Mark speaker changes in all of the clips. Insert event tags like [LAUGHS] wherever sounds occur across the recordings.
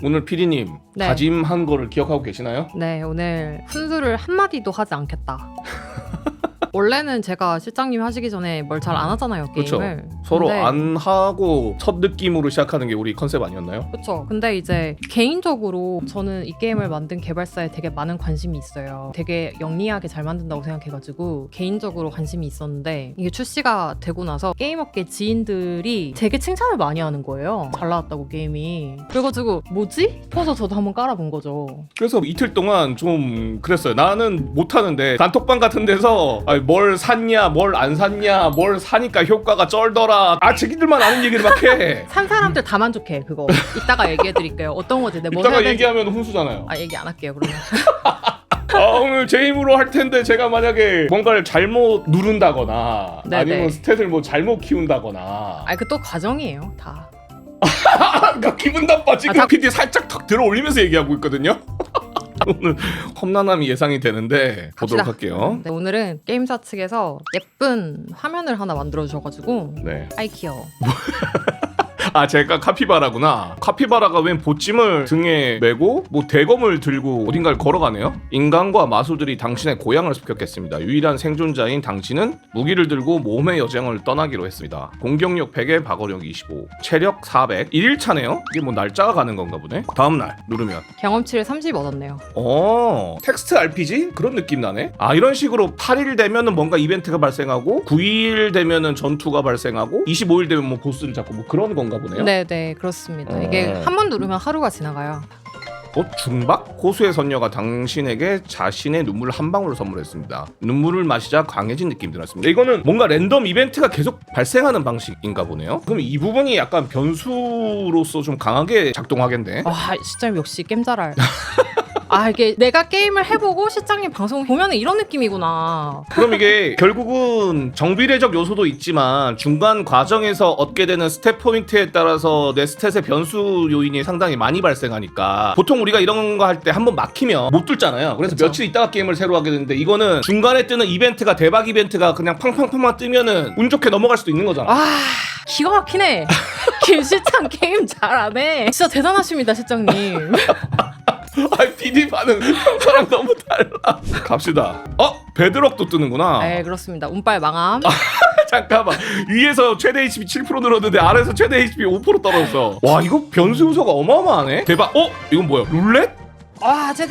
Speaker 1: 오늘 PD님
Speaker 2: 네.
Speaker 1: 다짐한 거를 기억하고 계시나요?
Speaker 2: 네, 오늘 훈수를 한마디도 하지 않겠다. [LAUGHS] 원래는 제가 실장님 하시기 전에 뭘 잘 안 하잖아요. 게임을.
Speaker 1: 서로
Speaker 2: 근데-
Speaker 1: 안 하고 첫 느낌으로 시작하는 게 우리 컨셉 아니었나요?
Speaker 2: 그렇죠. 근데 이제 개인적으로 저는 이 게임을 만든 개발사에 되게 많은 관심이 있어요. 되게 영리하게 잘 만든다고 생각해가지고 개인적으로 관심이 있었는데 이게 출시가 되고 나서 게임업계 지인들이 되게 칭찬을 많이 하는 거예요. 잘 나왔다고 게임이. 그래가지고 뭐지? 싶어서 저도 한번 깔아본 거죠.
Speaker 1: 그래서 이틀 동안 좀 그랬어요. 나는 못 하는데 단톡방 같은 데서 아니, 뭘 샀냐, 뭘 안 샀냐, 뭘 사니까 효과가 쩔더라. 아, 자기들만 아는 얘기를 막 해. [LAUGHS]
Speaker 2: 산 사람들 다 만족해 그거. 이따가 얘기해드릴게요. 어떤 거지? 내뭐
Speaker 1: 이따가
Speaker 2: 해야 되는지-
Speaker 1: 얘기하면 훈수잖아요.
Speaker 2: 아 얘기 안 할게요 그러면. [LAUGHS]
Speaker 1: 아, 오늘 제 힘으로 할 텐데 제가 만약에 뭔가를 잘못 누른다거나
Speaker 2: 네네.
Speaker 1: 아니면 스탯을 뭐 잘못 키운다거나
Speaker 2: 아니 그 또 과정이에요 다.
Speaker 1: 아까 [LAUGHS] 기분 나빠 지금
Speaker 2: 아, 자-
Speaker 1: PD 살짝 턱 들어 올리면서 얘기하고 있거든요. 오늘 험난함이 예상이 되는데 보도록
Speaker 2: 갑시다.
Speaker 1: 할게요.
Speaker 2: 네, 오늘은 게임사 측에서 예쁜 화면을 하나 만들어 주셔가지고
Speaker 1: 네.
Speaker 2: 아이 귀여워. [LAUGHS]
Speaker 1: 아 제가 카피바라구나. 카피바라가 웬 보찜을 등에 메고 뭐 대검을 들고 어딘가를 걸어가네요. 인간과 마술들이 당신의 고향을 습격했습니다. 유일한 생존자인 당신은 무기를 들고 몸의 여정을 떠나기로 했습니다. 공격력 100에 방어력 25, 체력 400. 1일차네요. 이게 뭐 날짜가 가는 건가 보네. 다음 날 누르면
Speaker 2: 경험치를 30 얻었네요.
Speaker 1: 어 텍스트 RPG 그런 느낌 나네 아 이런 식으로 8일 되면은 뭔가 이벤트가 발생하고 9일 되면은 전투가 발생하고 25일 되면 뭐 보스를 잡고 뭐 그런 건가 보네요
Speaker 2: 네 네 그렇습니다.
Speaker 1: 어.
Speaker 2: 이게 한번 누르면 하루가 지나가요.
Speaker 1: 어 중박 고수의 선녀가 당신에게 자신의 눈물을 한 방울을 선물했습니다 눈물을 마시자 강해진 느낌이 들었습니다 이거는 뭔가 랜덤 이벤트가 계속 발생하는 방식인가 보네요 그럼 이 부분이 약간 변수로서 좀 강하게 작동하겠네
Speaker 2: 와 시장님 역시 게임 잘알. [LAUGHS] 아 이게 내가 게임을 해보고 실장님 방송 보면은 이런 느낌이구나.
Speaker 1: 그럼 이게 결국은 정비례적 요소도 있지만 중간 과정에서 얻게 되는 스탯 포인트에 따라서 내 스탯의 변수 요인이 상당히 많이 발생하니까 보통 우리가 이런 거 할 때 한 번 막히면 못 뚫잖아요. 그래서
Speaker 2: 그쵸.
Speaker 1: 며칠 있다가 게임을 새로 하게 되는데 이거는 중간에 뜨는 이벤트가 대박 이벤트가 그냥 팡팡팡만 뜨면은 운 좋게 넘어갈 수도 있는 거잖아.
Speaker 2: 아 기가 막히네. [LAUGHS] 김 실장 게임 잘하네. 진짜 대단하십니다 실장님. [LAUGHS]
Speaker 1: 아, PD 반응 평소랑 너무 달라. 갑시다. 어, 베드럭도 뜨는구나.
Speaker 2: 네 그렇습니다. 운빨 망함. [LAUGHS]
Speaker 1: 잠깐만 위에서 최대 HP 7% 늘었는데 아래에서 최대 HP 5% 떨어졌어 와 이거 변수 요소가 어마어마하네 대박 어? 이건 뭐야 룰렛?
Speaker 2: 아지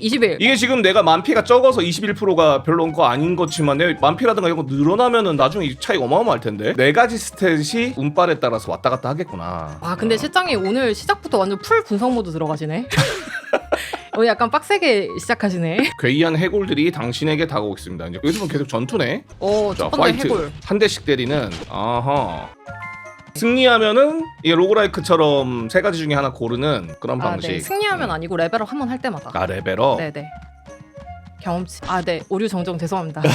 Speaker 2: 20일.
Speaker 1: 이게 지금 내가 만피가 적어서 21%가 별로인 거 아닌 거지만 내 만피라든가 이런 거 늘어나면은 나중에 이 차이가 어마어마할 텐데 네 가지 스탯이 운빨에 따라서 왔다 갔다 하겠구나
Speaker 2: 아 근데 실장님 오늘 시작부터 완전 풀 분석 모드 들어가시네. 오늘 [LAUGHS] 약간 빡세게 시작하시네.
Speaker 1: 괴이한 해골들이 당신에게 다가오고 있습니다 이제 여기서 계속 전투네
Speaker 2: 오, 자첫 번째
Speaker 1: 화이트
Speaker 2: 해골.
Speaker 1: 한 대씩 때리는 아하 승리하면은 이게 로그라이크처럼 세 가지 중에 하나 고르는 그런
Speaker 2: 아,
Speaker 1: 방식
Speaker 2: 네. 승리하면 아니고 레벨업 한 번 할 때마다.
Speaker 1: 아 레벨업
Speaker 2: 네, 네. 경험치. 아, 네. 오류 정정 죄송합니다. [LAUGHS]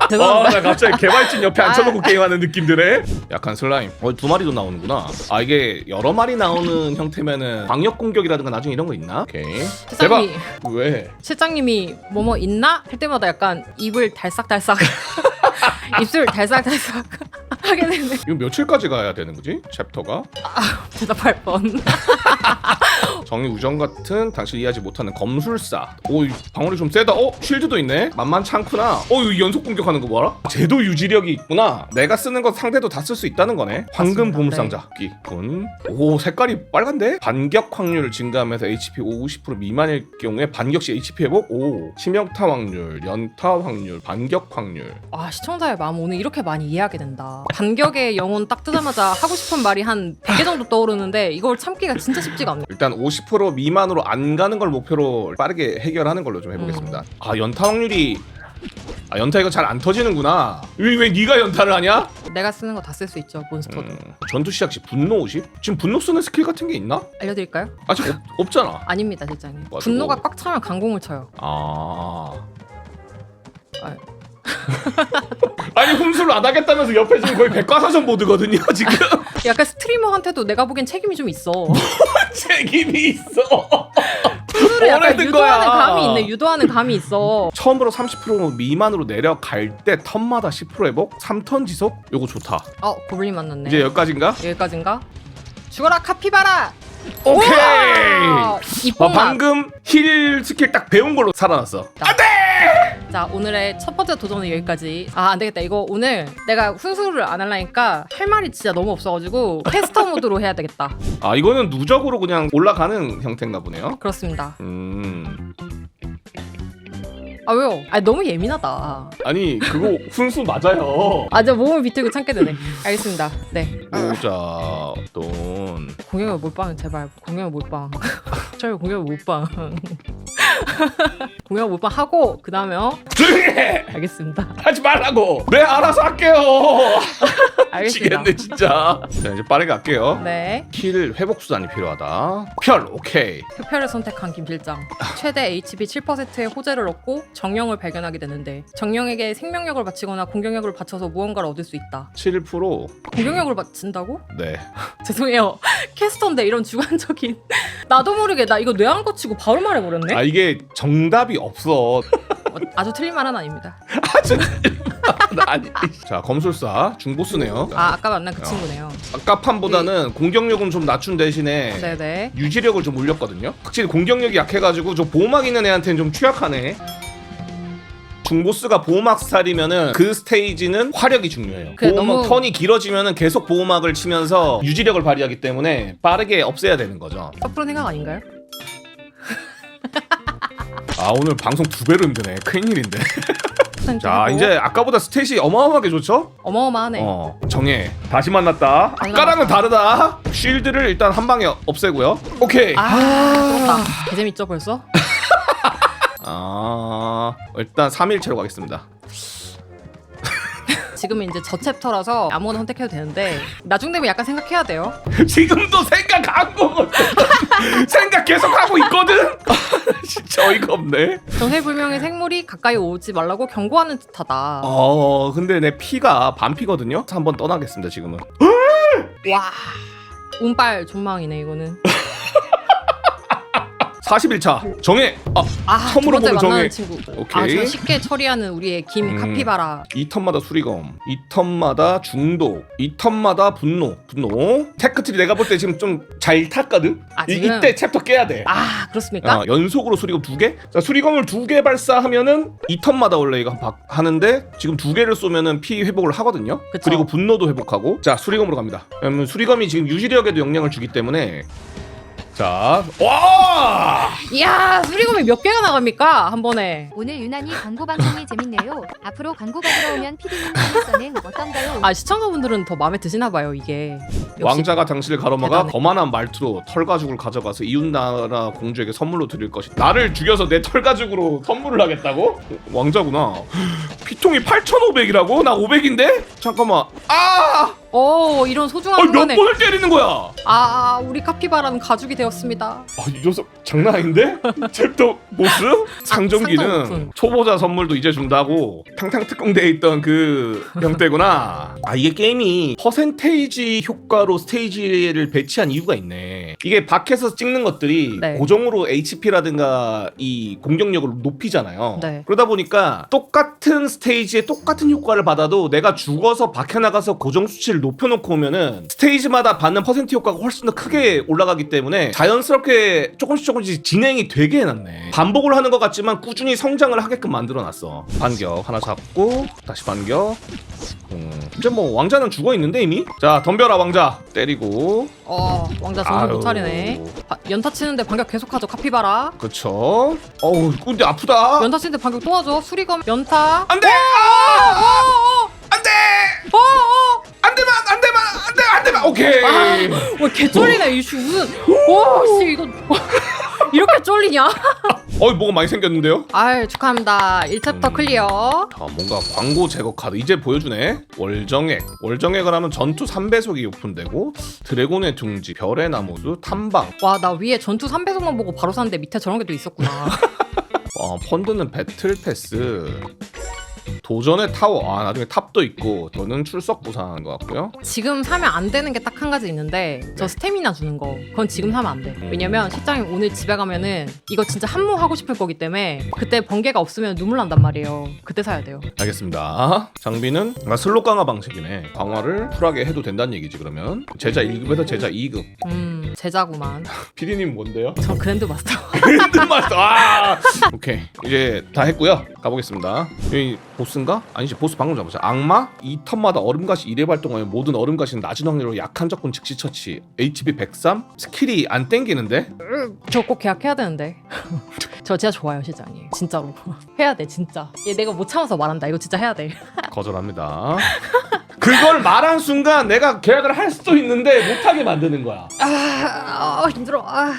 Speaker 1: 아,
Speaker 2: 죄송합니다.
Speaker 1: 나 갑자기 개발진 옆에
Speaker 2: 아.
Speaker 1: 앉혀놓고 게임하는 느낌 드네. 약간 슬라임. 어, 두 마리도 나오는구나. 아, 이게 여러 마리 나오는 형태면은 광역 공격이라든가 나중에 이런 거 있나? 오케이.
Speaker 2: 실장님이
Speaker 1: 왜?
Speaker 2: 실장님이 뭐뭐 있나 할 때마다 약간 입을 달싹달싹 [LAUGHS] 입술 달싹달싹 하게 되네.
Speaker 1: 이거 며칠까지 가야 되는 거지? 챕터가?
Speaker 2: 대답할 뻔. [LAUGHS]
Speaker 1: 정의 우정 같은 당신 이해하지 못하는 검술사. 오, 이 방울이 좀 세다. 어, 쉴드도 있네. 만만치 않구나. 어, 이 연속 공격하는 거 봐라. 제도 유지력이 있구나. 내가 쓰는 거 상대도 다 쓸 수 있다는 거네. 황금
Speaker 2: 맞습니다.
Speaker 1: 보물상자. 기군. 오, 색깔이 빨간데? 반격 확률을 증가하면서 HP 50% 미만일 경우에 반격 시 HP 회복. 오, 치명타 확률, 연타 확률, 반격 확률.
Speaker 2: 아 시청자의 마음 오늘 이렇게 많이 이해하게 된다. 반격의 영혼 딱 뜨자마자 하고 싶은 말이 한 100개 정도 떠오르는데 이걸 참기가 진짜 쉽지가 않네.
Speaker 1: 일단 50% 미만으로 안 가는 걸 목표로 빠르게 해결하는 걸로 좀 해보겠습니다.
Speaker 2: 음.
Speaker 1: 아 연타 확률이 아 연타 이거 잘 안 터지는구나. 왜, 왜 네가 연타를 하냐?
Speaker 2: 내가 쓰는 거 다 쓸 수 있죠 몬스터도.
Speaker 1: 음, 전투 시작 시 분노 50? 지금 분노 쓰는 스킬 같은 게 있나?
Speaker 2: 알려드릴까요?
Speaker 1: 아직 없, 없잖아.
Speaker 2: 아닙니다 실장님.
Speaker 1: 맞아.
Speaker 2: 분노가 꽉 차면 강공을 쳐요.
Speaker 1: 아.
Speaker 2: 아. [LAUGHS]
Speaker 1: 아니 훈수를 안 하겠다면서 옆에 지금 거의 백과사전 모드거든요 지금 [LAUGHS]
Speaker 2: 약간 스트리머한테도 내가 보기엔 책임이 좀 있어. [LAUGHS]
Speaker 1: 책임이 있어
Speaker 2: 수를 약간
Speaker 1: 뭐라는
Speaker 2: 유도하는
Speaker 1: 거야.
Speaker 2: 감이 있네. 유도하는 감이 있어.
Speaker 1: 처음으로 30% 미만으로 내려갈 때 턴마다 10% 회복 3턴 지속 요거 좋다
Speaker 2: 어 고블린 만났네.
Speaker 1: 이제 여기까지인가?
Speaker 2: 여기까지인가? 죽어라 카피바라.
Speaker 1: 오케이.
Speaker 2: 아,
Speaker 1: 아,
Speaker 2: 이뽕
Speaker 1: 방금 힐 스킬 딱 배운 걸로 살아났어.
Speaker 2: 자 오늘의 첫 번째 도전은 여기까지 아 안 되겠다 이거 오늘 내가 훈수를 안 하려니까 할 말이 진짜 너무 없어가지고 캐스터 모드로 해야 되겠다
Speaker 1: 아 이거는 누적으로 그냥 올라가는 형태인가 보네요.
Speaker 2: 그렇습니다
Speaker 1: 음.
Speaker 2: 아 왜요? 아 너무 예민하다
Speaker 1: 아니 그거 훈수 맞아요.
Speaker 2: 아저 몸을 비틀고 참게 되네 알겠습니다 네
Speaker 1: 모자 돈.
Speaker 2: 공룡의 몰빵 제발. 공룡의 몰빵 [LAUGHS] 저희 공룡의 몰빵 [LAUGHS] 공룡의 몰빵 하고 그 다음에 어?
Speaker 1: 조용히 해.
Speaker 2: 알겠습니다
Speaker 1: 하지 말라고. 네 알아서 할게요. [LAUGHS]
Speaker 2: 알겠습니다
Speaker 1: 미치겠네 진짜. 자 이제 빠르게 할게요. 네힐 회복 수단이 필요하다. 별 오케이.
Speaker 2: 흡혈을 선택한 김 실장 최대 HP 7%의 호재를 얻고 정령을 발견하게 되는데 정령에게 생명력을 바치거나 공격력을 바쳐서 무언가를 얻을 수 있다
Speaker 1: 7%
Speaker 2: 공격력을 바친다고?
Speaker 1: 네. [LAUGHS]
Speaker 2: 죄송해요 캐스터인데 이런 주관적인 나도 모르게 나 이거 뇌한 거 치고 바로 말해버렸네
Speaker 1: 아 이게 정답이 없어.
Speaker 2: 어, 아주 틀린 말은 아닙니다
Speaker 1: 아주 아니. 자 검술사 중보스네요.
Speaker 2: 아 아까 만난 그 친구네요
Speaker 1: 아까 판보다는 공격력은 좀 낮춘 대신에
Speaker 2: 네네
Speaker 1: 유지력을 좀 올렸거든요. 확실히 공격력이 약해가지고 저 보호막 있는 애한테는 좀 취약하네. 중보스가 보호막 스타일이면은 그 스테이지는 화력이 중요해요. 보호막
Speaker 2: 너무-
Speaker 1: 턴이 길어지면은 계속 보호막을 치면서 유지력을 발휘하기 때문에 빠르게 없애야 되는 거죠.
Speaker 2: 섣부른 생각 아닌가요?
Speaker 1: 아 오늘 방송 두 배로 힘드네. 큰일인데. 자. 이제 아까보다 스탯이 어마어마하게 좋죠?
Speaker 2: 어마어마하네
Speaker 1: 어 정해. 다시 만났다.
Speaker 2: 다시
Speaker 1: 아까랑은. 다르다. 쉴드를 일단 한 방에 없애고요. 오케이.
Speaker 2: 아 그렇다 개재밌죠 벌써? [LAUGHS]
Speaker 1: 아 일단 3일체로 가겠습니다.
Speaker 2: 지금은 이제 저 챕터라서 아무거나 선택해도 되는데 나중 되면 약간 생각해야 돼요 [LAUGHS]
Speaker 1: 지금도 생각 안 거거든. [LAUGHS] 생각 계속 하고 있거든. [LAUGHS] 진짜 어이가 없네.
Speaker 2: 정체불명의 생물이 가까이 오지 말라고 경고하는 듯하다
Speaker 1: 어 근데 내 피가 반피거든요. 한번 떠나겠습니다 지금은.
Speaker 2: 와 운빨 존망이네 이거는
Speaker 1: 41차 정해. 아
Speaker 2: 아
Speaker 1: 처음으로
Speaker 2: 두 번째
Speaker 1: 보는.
Speaker 2: 만나는 친구
Speaker 1: 오케이.
Speaker 2: 아저 쉽게 처리하는 우리의 김
Speaker 1: 음.
Speaker 2: 카피바라
Speaker 1: 2턴마다 수리검, 2턴마다 중독, 2턴마다 분노, 분노. 테크트리 내가 볼 때 지금 좀 잘 탔거든.
Speaker 2: 아,
Speaker 1: 이,
Speaker 2: 지금?
Speaker 1: 이때 챕터 깨야 돼.
Speaker 2: 아 그렇습니까?
Speaker 1: 어, 연속으로 수리검 두 개? 자, 수리검을 두 개 발사하면은 2턴마다 원래 이거 박 하는데 지금 두 개를 쏘면은 피 회복을 하거든요.
Speaker 2: 그쵸.
Speaker 1: 그리고 분노도 회복하고. 자, 수리검으로 갑니다. 왜냐면 수리검이 지금 유지력에도 영향을 주기 때문에 자, 와!
Speaker 2: 이야 수리검이 몇 개가 나갑니까 한 번에
Speaker 3: 오늘 유난히 광고 방송이 재밌네요. 앞으로 광고가 들어오면 피디님 캐릭터는 어떤가요?
Speaker 2: 아 시청자분들은 더 마음에 드시나 봐요 이게 역시
Speaker 1: 왕자가 당신을 가로막아
Speaker 2: 대단해.
Speaker 1: 거만한 말투로 털 가죽을 가져가서 이웃나라 공주에게 선물로 드릴 것이 나를 죽여서 내 털 가죽으로 선물을 하겠다고? 왕자구나 피통이 8,500이라고? 나 500인데? 잠깐만 아!
Speaker 2: 어 이런 소중한
Speaker 1: 어, 몇
Speaker 2: 순간에
Speaker 1: 번을 때리는 거야?
Speaker 2: 아 우리 카피바라는 가죽이 되었습니다
Speaker 1: 아, 이 녀석 장난 아닌데? [LAUGHS] 챕터 보스? 상점기는
Speaker 2: 상점 오픈.
Speaker 1: 초보자 선물도 이제 준다고 탕탕 특공대에 있던 그 형태구나. 아 이게 게임이 퍼센테이지 효과로 스테이지를 배치한 이유가 있네. 이게 밖에서 찍는 것들이
Speaker 2: 네.
Speaker 1: 고정으로 HP라든가 이 공격력을 높이잖아요.
Speaker 2: 네.
Speaker 1: 그러다 보니까 똑같은 스테이지에 똑같은 효과를 받아도 내가 죽어서 밖에 나가서 고정 수치를 높여놓고 오면은 스테이지마다 받는 퍼센트 효과가 훨씬 더 크게 올라가기 때문에 자연스럽게 조금씩 조금씩 진행이 되게 해놨네. 반복을 하는 것 같지만 꾸준히 성장을 하게끔 만들어놨어. 반격 하나 잡고 다시 반격. 음, 이제 뭐 왕자는 죽어 있는데 이미. 자 덤벼라 왕자 때리고.
Speaker 2: 어 왕자 정신
Speaker 1: 아유.
Speaker 2: 못 차리네 바- 연타 치는데 반격 계속하죠 카피바라
Speaker 1: 그쵸. 어우 근데 아프다.
Speaker 2: 연타 치는데 반격 또 하죠 수리검 연타
Speaker 1: 안돼. 아! 안돼.
Speaker 2: 어어
Speaker 1: 안 되면 안 되면 안 돼, 안 되면 오케이.
Speaker 2: 와 개쩔리네 이씨 무슨 와 씨 이거 [LAUGHS] 이렇게 쫄리냐
Speaker 1: 어이 뭐가 많이 생겼는데요?
Speaker 2: 아유 축하합니다 1챕터
Speaker 1: 음.
Speaker 2: 클리어
Speaker 1: 아 뭔가 광고 제거 카드 이제 보여주네. 월정액. 월정액을 하면 전투 3배속이 오픈되고 드래곤의 둥지, 별의 나무도 탐방.
Speaker 2: 와 나 위에 전투 3배속만 보고 바로 샀는데 밑에 저런 게 또 있었구나 [LAUGHS]
Speaker 1: 어, 펀드는 배틀 패스. 도전의 타워. 아 나중에 탑도 있고 저는 출석 보상하는 것 같고요.
Speaker 2: 지금 사면 안 되는 게 딱 한 가지 있는데 저 스태미나 주는 거 그건 지금 사면 안 돼 왜냐면 실장님 오늘 집에 가면은 이거 진짜 한모하고 싶을 거기 때문에 그때 번개가 없으면 눈물 난단 말이에요 그때 사야 돼요
Speaker 1: 알겠습니다. 장비는 아, 슬롯 강화 방식이네. 강화를 쿨하게 해도 된다는 얘기지 그러면. 제자 1급에서 제자 2급.
Speaker 2: 음 제자구만. [LAUGHS]
Speaker 1: 피디님 뭔데요?
Speaker 2: 저 그랜드 마스터.
Speaker 1: 그랜드 마스터. 아! 오케이 이제 다 했고요. 가보겠습니다. 여기 보스인가? 아니지 보스 방금 잡았죠. 악마? 이 턴마다 얼음가시 1회 발동하면 모든 얼음가시는 낮은 확률로 약한 적군 즉시 처치. HP 103? 스킬이 안 땡기는데?
Speaker 2: 저 꼭 계약해야 되는데. [LAUGHS] 저 진짜 좋아요 실장님. 진짜로. [LAUGHS] 해야 돼 진짜. 얘 내가 못 참아서 말한다. 이거 진짜 해야 돼. [LAUGHS]
Speaker 1: 거절합니다. 그걸 말한 순간 내가 계약을 할 수도 있는데 못하게 만드는 거야.
Speaker 2: 아, 아 힘들어. 아.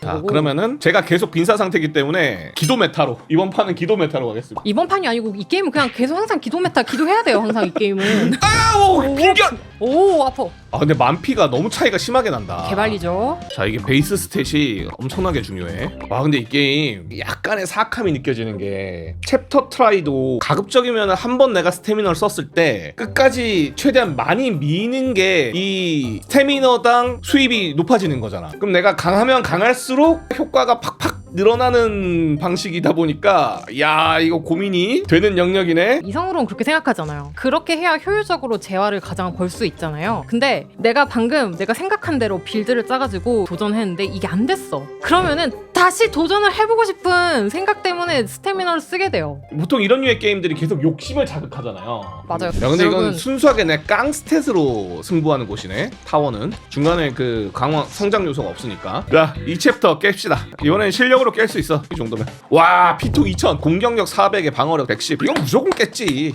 Speaker 1: 자 그러면은 제가 계속 빈사 상태이기 때문에 기도 메타로 이번 판은 기도 메타로 가겠습니다.
Speaker 2: 이번 판이 아니고 이 게임은 그냥 계속 항상 기도 메타 기도해야 돼요 항상 이 게임은 [LAUGHS]
Speaker 1: 아우 비견!
Speaker 2: 오 아파
Speaker 1: 아 근데 만피가 너무 차이가 심하게 난다.
Speaker 2: 개발리죠
Speaker 1: 자 이게 베이스 스탯이 엄청나게 중요해. 와 근데 이 게임 약간의 사악함이 느껴지는 게 챕터 트라이도 가급적이면 한 번 내가 스태미너를 썼을 때 끝까지 최대한 많이 미는 게 이 스태미너당 수입이 높아지는 거잖아. 그럼 내가 강하면 강할수록 효과가 팍팍 늘어나는 방식이다 보니까 야 이거 고민이 되는 영역이네.
Speaker 2: 이성으로는 그렇게 생각하잖아요. 그렇게 해야 효율적으로 재화를 가장 벌 수 있잖아요. 근데 내가 방금 내가 생각한 대로 빌드를 짜가지고 도전했는데 이게 안 됐어. 그러면은 다시 도전을 해보고 싶은 생각 때문에 스태미너를 쓰게 돼요
Speaker 1: 보통 이런 류의 게임들이 계속 욕심을 자극하잖아요.
Speaker 2: 맞아요.
Speaker 1: 야 근데 이건
Speaker 2: 여러분.
Speaker 1: 순수하게 내깡 스탯으로 승부하는 곳이네. 타워는 중간에 그 강화 성장 요소가 없으니까. 자, 이 챕터 깹시다. 이번엔 실력으로 깰 수 있어. 이 정도면. 와, 피토 2000, 공격력 400에 방어력 110. 이건 무조건 깼지.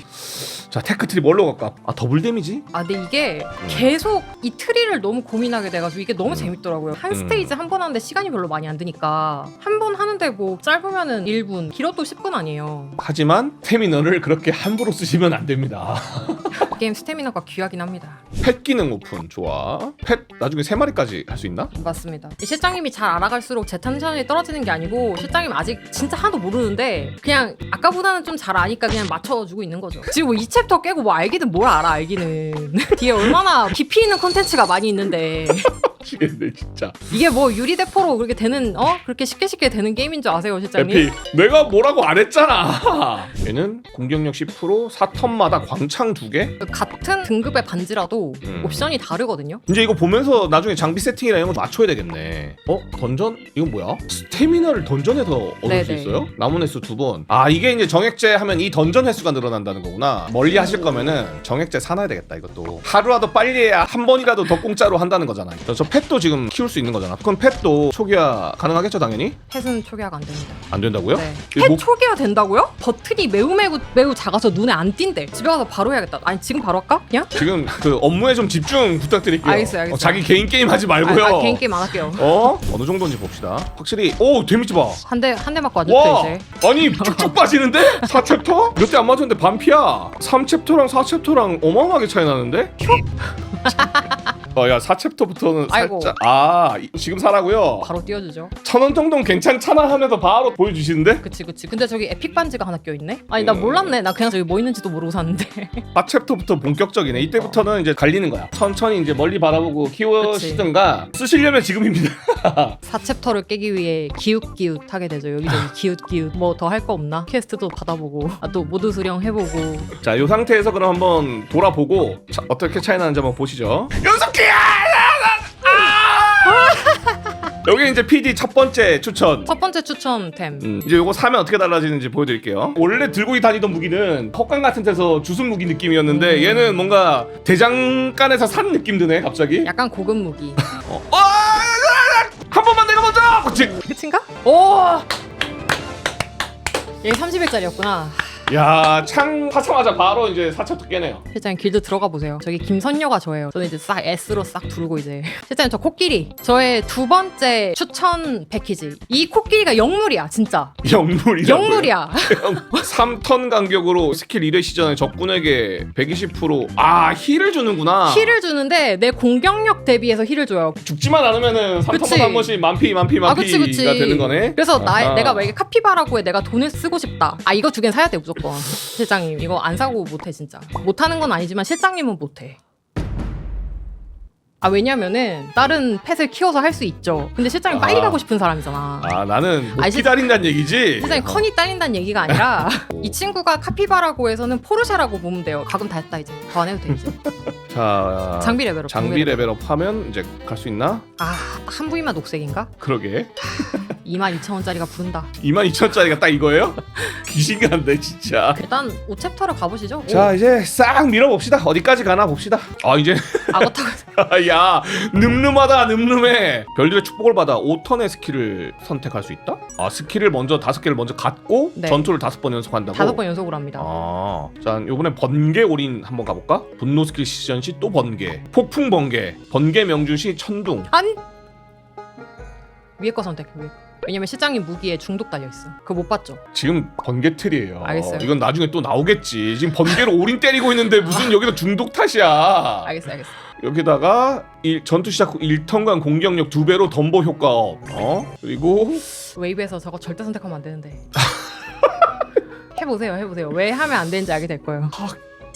Speaker 1: 자, 테크 트리 뭘로 갈까? 아, 더블 데미지?
Speaker 2: 아 근데 이게 계속 이 트리를 너무 고민하게 돼가지고 이게 너무 재밌더라고요 한
Speaker 1: 음.
Speaker 2: 스테이지 한 번 하는데 시간이 별로 많이 안 드니까 한 번 하는데 뭐 짧으면은 1분 길어도 10분 아니에요
Speaker 1: 하지만 테미널을 그렇게 함부로 쓰시면 안 됩니다. [LAUGHS]
Speaker 2: 게임 스태미너가 귀하긴 합니다
Speaker 1: 펫 기능 오픈. 좋아. 펫 나중에 3마리까지 할 수 있나?
Speaker 2: 맞습니다 이 실장님이 잘 알아갈수록 제 텐션이 떨어지는 게 아니고 실장님 아직 진짜 하나도 모르는데 그냥 아까보다는 좀 잘 아니까 그냥 맞춰주고 있는 거죠 지금 뭐 이 챕터 깨고 뭐 알기는 뭘 알아 알기는 [LAUGHS] 뒤에 얼마나 깊이 있는 콘텐츠가 많이 있는데 [LAUGHS]
Speaker 1: 미치겠네, 진짜.
Speaker 2: 이게 뭐 유리대포로 그렇게 되는 어 그렇게 쉽게 쉽게 되는 게임인 줄 아세요 실장님?
Speaker 1: 에피 내가 뭐라고 안 했잖아 [LAUGHS] 얘는 공격력 10% 4턴마다 광창 2개
Speaker 2: 같은 등급의 반지라도
Speaker 1: 음.
Speaker 2: 옵션이 다르거든요.
Speaker 1: 이제 이거 보면서 나중에 장비 세팅이랑 이런 거 맞춰야 되겠네 어? 던전? 이건 뭐야? 스태미나를 던전에서 얻을 수
Speaker 2: 네네.
Speaker 1: 있어요? 남은 횟수 두 번 아 이게 이제 정액제 하면 이 던전 횟수가 늘어난다는 거구나 멀리 하실 거면은 정액제 사놔야 되겠다 이것도 하루라도 빨리 해야 한 번이라도 더 공짜로 한다는 거잖아 저, 저 펫도 지금 키울 수 있는 거잖아 그럼 펫도 초기화 가능하겠죠 당연히?
Speaker 2: 펫은 초기화가 안 됩니다.
Speaker 1: 안 된다고요?
Speaker 2: 네.
Speaker 1: 이
Speaker 2: 펫
Speaker 1: 목-
Speaker 2: 초기화 된다고요? 버튼이 매우 매우 매우 작아서 눈에 안 띈대. 집에 가서 바로 해야겠다. 아니 지금 바로 할까? 그냥?
Speaker 1: 지금 그 업무에 좀 집중 부탁드릴게요.
Speaker 2: 알겠어요, 알겠어요.
Speaker 1: 어, 자기 개인 게임 하지 말고요.
Speaker 2: 아, 아, 개인 게임 안 할게요.
Speaker 1: 어? 어느 정도인지 봅시다. 확실히 오 데미지 봐.
Speaker 2: 한 대 한 대 맞고 와줬대
Speaker 1: 와
Speaker 2: 이제.
Speaker 1: 아니 쭉쭉 [LAUGHS] 빠지는데? 4챕터? 몇 대 안 맞았는데 반피야 3챕터랑 4챕터랑 어마어마하게 차이 나는데? [LAUGHS] 어 야 4챕터부터는
Speaker 2: 아이고.
Speaker 1: 살짝 아 이- 지금 사라고요?
Speaker 2: 바로 띄워주죠.
Speaker 1: 천 원 정도는 괜찮잖아 하면서 바로 보여주시는데?
Speaker 2: 그치 그치. 근데 저기 에픽 반지가 하나 껴있네. 아니 나
Speaker 1: 음.
Speaker 2: 몰랐네. 나 그냥 저기 뭐 있는지도 모르고 샀는데. [LAUGHS]
Speaker 1: 4챕터부터 본격적이네 이때부터는 이제 갈리는 거야 천천히 이제 멀리 바라보고 키우시든가 쓰시려면 지금입니다 [LAUGHS]
Speaker 2: 4챕터를 깨기 위해 기웃기웃 하게 되죠. 여기저기 기웃기웃. 뭐 더 할 거 없나? 퀘스트도 받아보고 아, 또 모드 수령 해보고
Speaker 1: 자, 이 상태에서 그럼 한번 돌아보고 자, 어떻게 차이 나는지 한번 보시죠. 아! 여기 이제 PD 첫 번째 추천.
Speaker 2: 첫 번째 추천템.
Speaker 1: 음, 이제 요거 사면 어떻게 달라지는지 보여드릴게요. 원래 들고 다니던 무기는 헛간 같은 데서 주술 무기 느낌이었는데
Speaker 2: 음.
Speaker 1: 얘는 뭔가 대장간에서 산 느낌 드네 갑자기.
Speaker 2: 약간 고급 무기.
Speaker 1: 어, 어, 한 번만 내가 먼저. 그치?
Speaker 2: 끝인가? 오! 얘 30일짜리였구나.
Speaker 1: 야, 창 타자마자 바로 이제 사첩도 깨네요.
Speaker 2: 실장님 길드 들어가 보세요. 저기 김선녀가 저예요. 저는 이제 싹 S로 싹 두르고 이제. [LAUGHS] 실장님 저 코끼리. 저의 두 번째 추천 패키지. 이 코끼리가 영물이야 진짜.
Speaker 1: 영물이라고요.
Speaker 2: 영물이야.
Speaker 1: 3턴 간격으로 스킬 1회 시전에 적군에게 120%아 힐을 주는구나.
Speaker 2: 힐을 주는데 내 공격력 대비해서 힐을 줘요.
Speaker 1: 죽지만 않으면
Speaker 2: 그치.
Speaker 1: 3턴마다 한 번씩 만피 만피
Speaker 2: 아,
Speaker 1: 만피가
Speaker 2: 그치, 그치.
Speaker 1: 되는 거네.
Speaker 2: 그래서 나
Speaker 1: 아하.
Speaker 2: 내가 만약에 카피바라고에 내가 돈을 쓰고 싶다. 아 이거 두 개는 사야 돼 무조건. 실장님 이거 안 사고 못해 진짜. 못하는 건 아니지만 실장님은 못해. 아 왜냐면은 다른 펫을 키워서 할 수 있죠. 근데 실장님 빨리
Speaker 1: 아.
Speaker 2: 가고 싶은 사람이잖아.
Speaker 1: 아 나는 못
Speaker 2: 아니, 실-
Speaker 1: 기다린다는 얘기지.
Speaker 2: 실장님 컨이 딸린다는 얘기가 아니라
Speaker 1: 오. [LAUGHS]
Speaker 2: 이 친구가 카피바라고에서는 포르쉐라고 보면 돼요. 가끔 다 했다 이제 더 안 해도 돼 이제. [LAUGHS]
Speaker 1: 자
Speaker 2: 장비 레벨업.
Speaker 1: 장비 레벨업 하면 이제 갈 수 있나?
Speaker 2: 아한 부위만 녹색인가?
Speaker 1: 그러게
Speaker 2: 22,000원짜리가 부른다. [LAUGHS]
Speaker 1: 22,000원짜리가 딱 이거예요? 귀신 같네 진짜
Speaker 2: 일단 5챕터를 가보시죠.
Speaker 1: 자 이제 싹 밀어봅시다 어디까지 가나 봅시다 아 이제
Speaker 2: 악어 타고
Speaker 1: 야 늠름하다 늠름해 별들의 축복을 받아 5턴의 스킬을 선택할 수 있다? 아 스킬을 먼저 다섯 개를 먼저 갖고
Speaker 2: 네.
Speaker 1: 전투를 다섯 번 연속한다고?
Speaker 2: 다섯 번 연속으로 합니다.
Speaker 1: 아, 자 요번에 번개 올인 한번 가볼까? 분노 스킬 시전 시 또 번개 폭풍 번개 번개 명중 시 천둥
Speaker 2: 한 위에 거 선택해 위에 거. 왜냐면 실장님 무기에 중독 달려 있어. 그거 못 봤죠?
Speaker 1: 지금 번개 틀이에요
Speaker 2: 알겠어요.
Speaker 1: 이건 나중에 또 나오겠지 지금 번개로 올인 때리고 있는데 무슨 여기서 중독 탓이야
Speaker 2: 알겠어 알겠어.
Speaker 1: 여기다가 일- 전투 시작 후 1턴간 공격력 두 배로 덤보 효과 업. 어? 그리고
Speaker 2: 웨이브에서 저거 절대 선택하면 안 되는데. [LAUGHS] 해보세요 해보세요. 왜 하면 안 되는지 알게 될 거예요.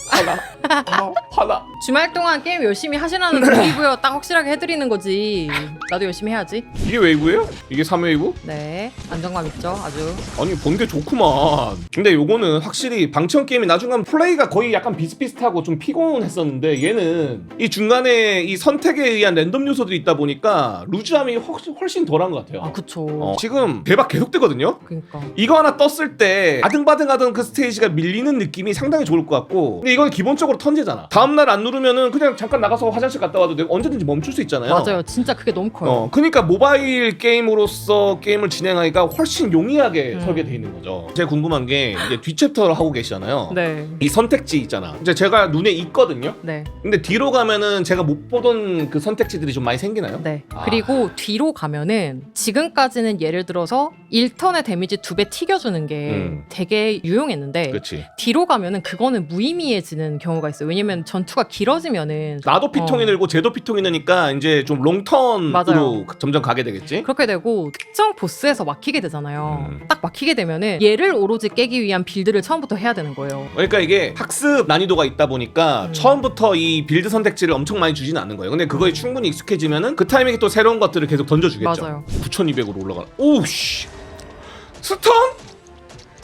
Speaker 1: 하나 아, 하나
Speaker 2: 주말 동안 게임 열심히 하시라는 동기부여 딱 확실하게 해드리는 거지. 나도 열심히 해야지.
Speaker 1: 이게 웨이브예요? 이게 3웨이브?
Speaker 2: 네 안정감 있죠 아주.
Speaker 1: 아니 번개 좋구만 근데 요거는 확실히 방청 게임이 나중에 하면 플레이가 거의 약간 비슷비슷하고 좀 피곤했었는데 얘는 이 중간에 이 선택에 의한 랜덤 요소들이 있다 보니까 루즈함이 훨씬, 훨씬 덜한 것 같아요
Speaker 2: 아 그쵸.
Speaker 1: 어, 지금 대박 계속되거든요
Speaker 2: 그니까.
Speaker 1: 이거 하나 떴을 때 아등바등하던 그 스테이지가 밀리는 느낌이 상당히 좋을 것 같고 근데 이건 기본적으로 턴제잖아 다음 날 안 누르면은 그냥 잠깐 나가서 화장실 갔다 와도 되고 언제든지 멈출 수 있잖아요
Speaker 2: 맞아요. 진짜 그게 너무 커요.
Speaker 1: 어, 그러니까 모바일 게임으로서 게임을 진행하기가 훨씬 용이하게
Speaker 2: 음.
Speaker 1: 설계되어 있는 거죠. 제가 궁금한 게 이제 뒷챕터를 하고 계시잖아요.
Speaker 2: 네.
Speaker 1: 이 선택지 있잖아. 이제 제가 눈에 있거든요.
Speaker 2: 네.
Speaker 1: 근데 뒤로 가면은 제가 못 보던 그 선택지들이 좀 많이 생기나요?
Speaker 2: 네.
Speaker 1: 아.
Speaker 2: 그리고 뒤로 가면은 지금까지는 예를 들어서 1턴의 데미지 두 배 튀겨주는 게
Speaker 1: 음.
Speaker 2: 되게 유용했는데
Speaker 1: 그렇지.
Speaker 2: 뒤로 가면은 그거는 무의미해 지는 경우가 있어요. 왜냐면 전투가 길어지면은
Speaker 1: 나도 피통이
Speaker 2: 어.
Speaker 1: 늘고 쟤도 피통이 느니까 이제 좀 롱턴으로
Speaker 2: 맞아요.
Speaker 1: 점점 가게 되겠지.
Speaker 2: 그렇게 되고 특정 보스에서 막히게 되잖아요.
Speaker 1: 음.
Speaker 2: 딱 막히게 되면은 얘를 오로지 깨기 위한 빌드를 처음부터 해야 되는 거예요.
Speaker 1: 그러니까 이게 학습 난이도가 있다 보니까
Speaker 2: 음.
Speaker 1: 처음부터 이 빌드 선택지를 엄청 많이 주지는 않는 거예요. 근데 그거에 충분히 익숙해지면은 그 타이밍에 또 새로운 것들을 계속 던져주겠죠.
Speaker 2: 맞아요.
Speaker 1: 9,200으로 올라가. 오우 씨. 스턴?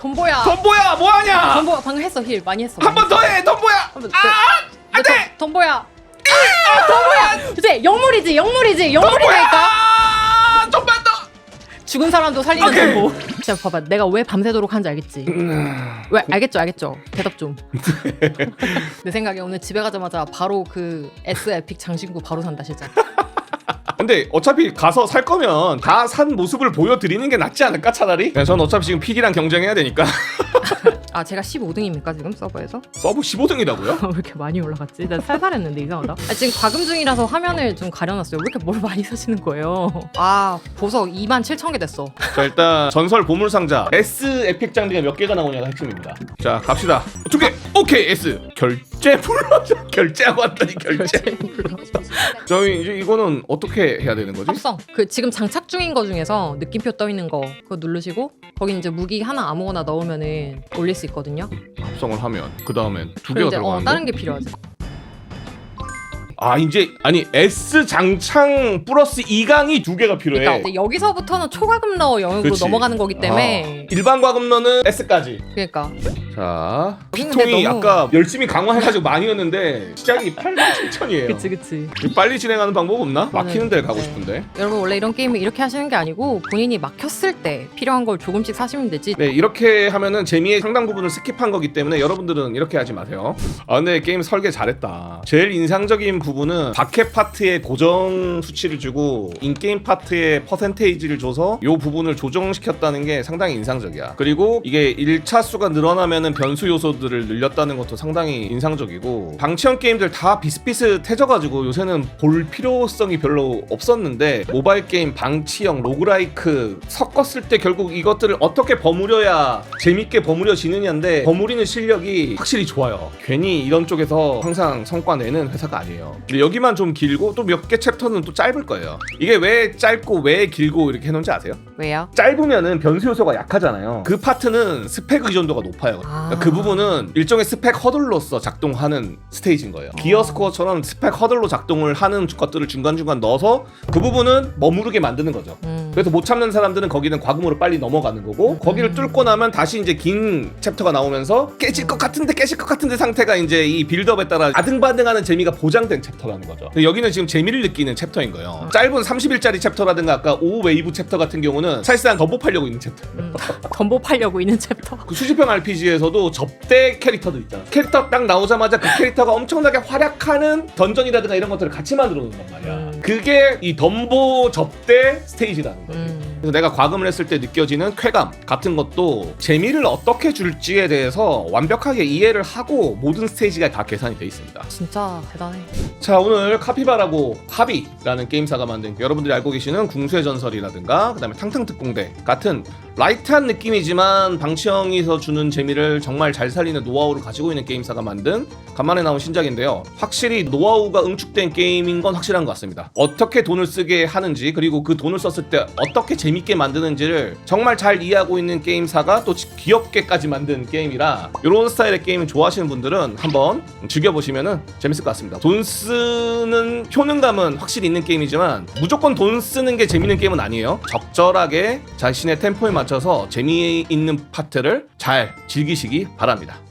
Speaker 2: 덤보야.
Speaker 1: 덤보야 뭐하냐?
Speaker 2: 덤보 방금 했어 힐 많이 했어.
Speaker 1: 한 번 더 해, 덤보야.
Speaker 2: 아 안돼. 덤보야. 아 덤보야. 이제 영물이지 영물이지 영물이니까.
Speaker 1: 아, 좀만 더.
Speaker 2: 죽은 사람도 살리는
Speaker 1: 오케이.
Speaker 2: 덤보. 진짜 봐봐 내가 왜 밤새도록 하는지 알겠지. 왜 알겠죠 알겠죠 대답 좀. [LAUGHS] 내 생각에 오늘 집에 가자마자 바로 그 S 에픽 장신구 바로 산다 실장. [LAUGHS]
Speaker 1: 근데 어차피 가서 살 거면 다 산 모습을 보여드리는 게 낫지 않을까 차라리? 네, 전 어차피 지금 PD랑 경쟁해야 되니까 [LAUGHS]
Speaker 2: 아 제가 15등입니까 지금 서버에서?
Speaker 1: 서브 15등이라고요? [LAUGHS]
Speaker 2: 왜 이렇게 많이 올라갔지? 나 살살했는데 이상하다. 아, 지금 과금 중이라서 화면을 좀 가려놨어요. 왜 이렇게 뭘 많이 사시는 거예요? 아 보석 2만 7천 개 됐어.
Speaker 1: 자 일단 전설 보물 상자 S 에픽 장비가 몇 개가 나오냐가 핵심입니다. 자 갑시다. 두 개. 오케이 S 결제 불러줘. 결제하고 [LAUGHS] 왔더니 결제. 저희 이제 이거는 어떻게 해야 되는 거지?
Speaker 2: 합성. 그 지금 장착 중인 거 중에서 느낌표 떠 있는 거 그거 누르시고 거기 이제 무기 하나 아무거나 넣으면은 올릴 수 있거든요.
Speaker 1: 합성을 하면 그 다음엔 두 개가
Speaker 2: 이제 어,
Speaker 1: 들어가는
Speaker 2: 다른
Speaker 1: 거.
Speaker 2: 게 필요하지.
Speaker 1: 아 이제 아니 S 장창 플러스 2강이 두 개가 필요해.
Speaker 2: 그러니까 이제 여기서부터는 초과금 러 영역으로
Speaker 1: 그치.
Speaker 2: 넘어가는 거기 때문에
Speaker 1: 아, 일반 과금러는 S까지.
Speaker 2: 그러니까
Speaker 1: 자 피통이
Speaker 2: 너무-
Speaker 1: 아까 열심히 강화해가지고 많이 했는데 시작이 8,7천이에요.
Speaker 2: 그치 그치.
Speaker 1: 빨리 진행하는 방법 없나? 막히는 데 가고
Speaker 2: 네.
Speaker 1: 싶은데.
Speaker 2: 여러분 원래 이런 게임을 이렇게 하시는 게 아니고 본인이 막혔을 때 필요한 걸 조금씩 사시면 되지.
Speaker 1: 네 이렇게 하면은 재미의 상당 부분을 스킵한 거기 때문에 여러분들은 이렇게 하지 마세요. 아 근데 게임 설계 잘했다. 제일 인상적인 부분은 박해 파트에 고정 수치를 주고 인게임 파트에 퍼센테이지를 줘서 요 부분을 조정시켰다는 게 상당히 인상적이야. 그리고 이게 1차 수가 늘어나면 은 변수 요소들을 늘렸다는 것도 상당히 인상적이고 방치형 게임들 다 비슷비슷해져가지고 요새는 볼 필요성이 별로 없었는데 모바일 게임 방치형 로그라이크 섞었을 때 결국 이것들을 어떻게 버무려야 재밌게 버무려지느냐인데 버무리는 실력이 확실히 좋아요. 괜히 이런 쪽에서 항상 성과 내는 회사가 아니에요. 근데 여기만 좀 길고 또 몇 개 챕터는 또 짧을 거예요. 이게 왜 짧고 왜 길고 이렇게 해놓은지 아세요?
Speaker 2: 왜요?
Speaker 1: 짧으면은 변수 요소가 약하잖아요. 그 파트는 스펙 의존도가 높아요.
Speaker 2: 아.
Speaker 1: 그러니까 그 부분은 일종의 스펙 허들로서 작동하는 스테이지인 거예요. 기어 스코어처럼 스펙 허들로 작동을 하는 것들을 중간중간 넣어서 그 부분은 머무르게 만드는 거죠.
Speaker 2: 음.
Speaker 1: 그래서 못 참는 사람들은 거기는 과금으로 빨리 넘어가는 거고 거기를
Speaker 2: 음.
Speaker 1: 뚫고 나면 다시 이제 긴 챕터가 나오면서 깨질 것 같은데 깨질 것 같은데 상태가 이제 이 빌드업에 따라 아등바등하는 재미가 보장된 챕터라는 거죠. 근데 여기는 지금 재미를 느끼는 챕터인 거예요. 짧은 30일짜리 챕터라든가 아까 오 웨이브 챕터 같은 경우는 사실상 덤보 팔려고 있는 챕터.
Speaker 2: 음. 덤보 팔려고 있는 챕터.
Speaker 1: 그 수집형 RPG에서 도 접대 캐릭터도 있잖아. 캐릭터 딱 나오자마자 그 캐릭터가 엄청나게 활약하는 던전이라든가 이런 것들을 같이 만들어 놓는단 말이야.
Speaker 2: 음.
Speaker 1: 그게 이 덤보 접대 스테이지라는 거지.
Speaker 2: 음.
Speaker 1: 그래서 내가 과금을 했을 때 느껴지는 쾌감 같은 것도 재미를 어떻게 줄지에 대해서 완벽하게 이해를 하고 모든 스테이지가 다 계산이 돼 있습니다.
Speaker 2: 진짜 대단해.
Speaker 1: 자 오늘 카피바라고 하비라는 게임사가 만든 여러분들이 알고 계시는 궁수의 전설이라든가 그다음에 탕탕특공대 같은 라이트한 느낌이지만 방치형이서 주는 재미를 정말 잘 살리는 노하우를 가지고 있는 게임사가 만든 간만에 나온 신작인데요. 확실히 노하우가 응축된 게임인 건 확실한 것 같습니다. 어떻게 돈을 쓰게 하는지 그리고 그 돈을 썼을 때 어떻게 재밌게 만드는지를 정말 잘 이해하고 있는 게임사가 또 귀엽게까지 만든 게임이라 이런 스타일의 게임을 좋아하시는 분들은 한번 즐겨보시면 재밌을 것 같습니다. 돈 쓰는 효능감은 확실히 있는 게임이지만 무조건 돈 쓰는 게 재밌는 게임은 아니에요. 적절하게 자신의 템포에 맞춰서 재미있는 파트를 잘 즐기시기 바랍니다